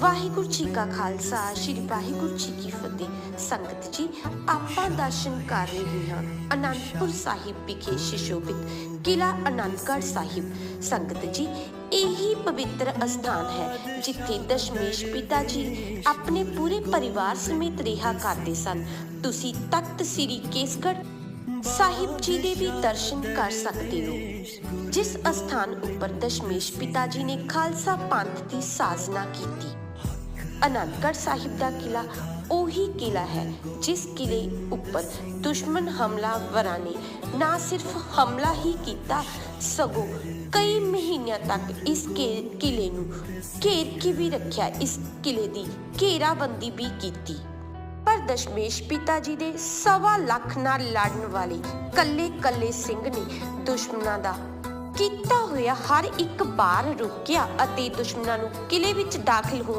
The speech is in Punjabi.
ਵਾਹਿਗੁਰੂ ਜੀ ਕਾ ਖਾਲਸਾ, ਸ੍ਰੀ ਵਾਹਿਗੁਰੂ ਜੀ ਕੀ ਫਤਿਹ। ਸੰਗਤ ਜੀ, ਆਪਾਂ ਦਰਸ਼ਨ ਕਰ ਰਹੇ ਹਾਂ ਅਨੰਦਪੁਰ ਸਾਹਿਬ ਵਿਖੇ ਸ਼ਿਸ਼ੋਭਿਤ ਕਿਲਾ ਅਨੰਦਗੜ੍ਹ ਸਾਹਿਬ। ਸੰਗਤ ਜੀ, ਇਹੀ ਪਵਿੱਤਰ ਅਸਥਾਨ ਹੈ ਜਿੱਥੇ ਦਸ਼ਮੇਸ਼ ਪਿਤਾ ਜੀ ਆਪਣੇ ਪੂਰੇ ਪਰਿਵਾਰ ਸਮੇਤ ਰਿਹਾ ਕਰਦੇ ਸਨ। ਤੁਸੀਂ ਤਖਤ ਸ੍ਰੀ ਕੇਸਗੜ੍ਹ ਸਾਹਿਬ ਜੀ ਦੇ ਵੀ ਦਰਸ਼ਨ ਕਰ ਸਕਦੇ ਹੋ। ਜਿਸ ਅਸਥਾਨ ਉੱਪਰ ਦਸ਼ਮੇਸ਼ ਪਿਤਾ ਜੀ ਨੇ ਖਾਲਸਾ ਪੰਥ ਦੀ ਸਾਜਨਾ ਕੀਤੀ। ਅਨੰਦਗੜ੍ਹ ਸਾਹਿਬ ਦਾ ਕਿਲਾ ਉਹੀ ਕਿਲਾ ਹੈ, ਜਿਸ ਕਿਲੇ ਉੱਪਰ ਦੁਸ਼ਮਣ ਹਮਲਾਵਰਾਂ ਨੇ ਨਾ ਸਿਰਫ ਹਮਲਾ ਹੀ ਕੀਤਾ, ਸਗੋਂ ਕਈ ਮਹੀਨਿਆਂ ਤੱਕ ਇਸ ਕੇ- ਕਿਲੇ ਨੂੰ ਘੇਰ ਕੇ ਵੀ ਰੱਖਿਆ, ਇਸ ਕਿਲੇ ਦੀ ਘੇਰਾਬੰਦੀ ਵੀ ਕੀਤੀ। ਪਰ ਦਸ਼ਮੇਸ਼ ਪਿਤਾ ਜੀ ਦੇ ਸਵਾ ਲੱਖ ਨਾਲ ਲੜਨ ਵਾਲੇ ਕੱਲੇ ਕੱਲੇ ਸਿੰਘ ਨੇ ਦੁਸ਼ਮਣਾਂ ਦਾ ਕੀਤਾ ਹੋਇਆ ਹਰ ਇੱਕ ਬਾਰ ਰੁਕਿਆ ਅਤੇ ਦੁਸ਼ਮਣਾਂ ਨੂੰ ਕਿਲੇ ਵਿੱਚ ਦਾਖਲ ਹੋਣ